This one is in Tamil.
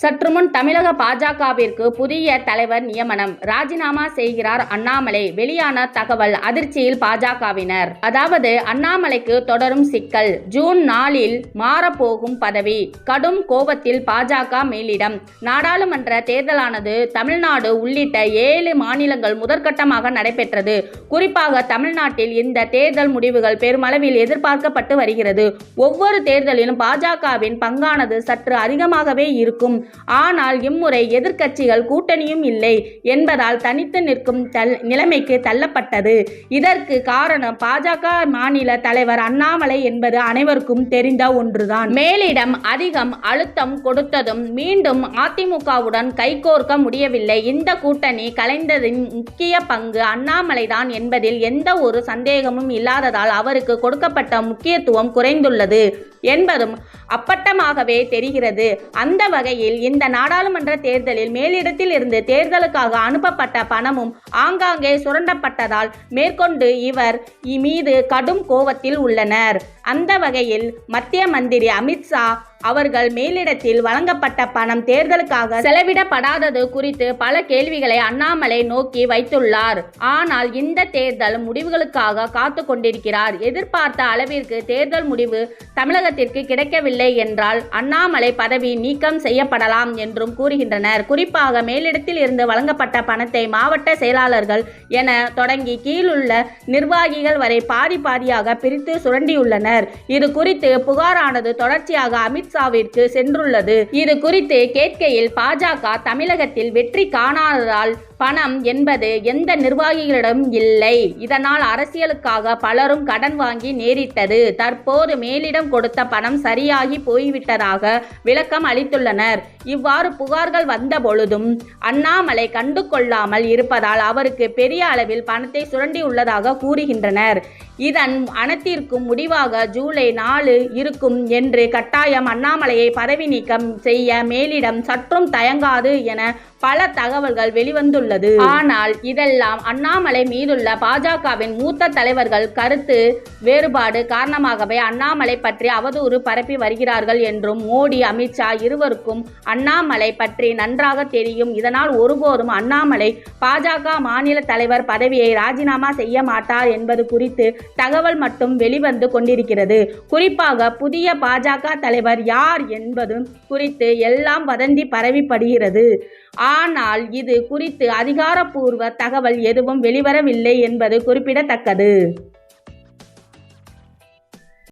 சற்று முன் தமிழக பாஜகவிற்கு புதிய தலைவர் நியமனம். ராஜினாமா செய்கிறார் அண்ணாமலை. வெளியான தகவல் அதிர்ச்சியில் பாஜகவினர். அதாவது அண்ணாமலைக்கு தொடரும் சிக்கல். ஜூன் நாலில் மாறப்போகும் பதவி. கடும் கோபத்தில் பாஜக மேலிடம். நாடாளுமன்ற தேர்தலானது தமிழ்நாடு உள்ளிட்ட ஏழு மாநிலங்கள் முதற்கட்டமாக நடைபெற்றது. குறிப்பாக தமிழ்நாட்டில் இந்த தேர்தல் முடிவுகள் பெருமளவில் எதிர்பார்க்கப்பட்டு வருகிறது. ஒவ்வொரு தேர்தலிலும் பாஜகவின் பங்கானது சற்று அதிகமாகவே இருக்கும். ஆனால் இம்முறை எதிர்க்கட்சிகள் கூட்டணியும் இல்லை என்பதால் தனித்து நிற்கும் தல் நிலைமைக்கு தள்ளப்பட்டது. இதற்கு காரணம் பாஜக மாநில தலைவர் அண்ணாமலை என்பது அனைவருக்கும் தெரிந்த ஒன்றுதான். மேலிடம் அதிகம் அழுத்தம் கொடுத்ததும் மீண்டும் அதிமுகவுடன் கைகோர்க்க முடியவில்லை. இந்த கூட்டணி கலைந்ததின் முக்கிய பங்கு அண்ணாமலைதான் என்பதில் எந்த ஒரு சந்தேகமும் இல்லாததால் அவருக்கு கொடுக்கப்பட்ட முக்கியத்துவம் குறைந்துள்ளது என்பதும் அப்பட்டமாகவே தெரிகிறது. அந்த வகையில் இந்த நாடாளுமன்ற தேர்தலில் மேலிடத்தில் இருந்து தேர்தலுக்காக அனுப்பப்பட்ட பணமும் ஆங்காங்கே சுரண்டப்பட்டதால் மேற்கொண்டு இவர் இ- மீது கடும் கோபத்தில் உள்ளனர். அந்த வகையில் மத்திய மந்திரி அமித்ஷா அவர்கள் மேலிடத்தில் வழங்கப்பட்ட பணம் தேர்தலுக்காக செலவிடப்படாதது குறித்து பல கேள்விகளை அண்ணாமலை நோக்கி வைத்துள்ளார். ஆனால் இந்த தேர்தல் முடிவுகளுக்காக காத்து கொண்டிருக்கிறார் எதிர்பார்த்த அளவிற்கு தேர்தல் முடிவு தமிழகத்திற்கு கிடைக்கவில்லை என்றால் அண்ணாமலை பதவி நீக்கம் செய்யப்படலாம் என்றும் கூறுகின்றனர். குறிப்பாக மேலிடத்தில் இருந்து வழங்கப்பட்ட பணத்தை மாவட்ட செயலாளர்கள் என தொடங்கி கீழுள்ள நிர்வாகிகள் வரை பாதி பாதியாக பிரித்து சுரண்டியுள்ளனர். இது குறித்து புகாரானது தொடர்ச்சியாக அமித்ஷா அமித்ஷாவிற்கு சென்றுள்ளது. இது குறித்து கேட்கையில் பாஜக தமிழகத்தில் வெற்றி காணாததால் பணம் என்பது எந்த நிர்வாகிகளிடம் இல்லை. இதனால் அரசியலுக்காக பலரும் கடன் வாங்கி நேரிட்டது. தற்போது மேலிடம் கொடுத்த பணம் சரியாகி போய்விட்டதாக விளக்கம் அளித்துள்ளனர். இவ்வாறு புகார்கள் வந்த பொழுதும் அண்ணாமலை கண்டு கொள்ளாமல் இருப்பதால் அவருக்கு பெரிய அளவில் பணத்தை சுரண்டியுள்ளதாக கூறுகின்றனர். இதன் அனைத்திற்கும் முடிவாக ஜூலை நாலு இருக்கும் என்று கட்டாயம் அண்ணாமலையை பதவி நீக்கம் செய்ய மேலிடம் சற்றும் தயங்காது என பல தகவல்கள் வெளிவந்துள்ளது. ஆனால் இதெல்லாம் அண்ணாமலை மீதுள்ள பாஜகவின் மூத்த தலைவர்கள் கருத்து வேறுபாடு காரணமாகவே அண்ணாமலை பற்றி அவதூறு பரப்பி வருகிறார்கள் என்றும் மோடி அமித்ஷா இருவருக்கும் அண்ணாமலை பற்றி நன்றாக தெரியும். இதனால் ஒருபோதும் அண்ணாமலை பாஜக மாநில தலைவர் பதவியை ராஜினாமா செய்ய மாட்டார் என்பது குறித்து தகவல் மட்டும் வெளிவந்து கொண்டிருக்கிறது. குறிப்பாக புதிய பாஜக தலைவர் யார் என்பது குறித்து எல்லாம் வதந்தி பரவிப்படுகிறது. ஆனால் இது குறித்து அதிகாரப்பூர்வ தகவல் எதுவும் வெளிவரவில்லை என்பது குறிப்பிடத்தக்கது.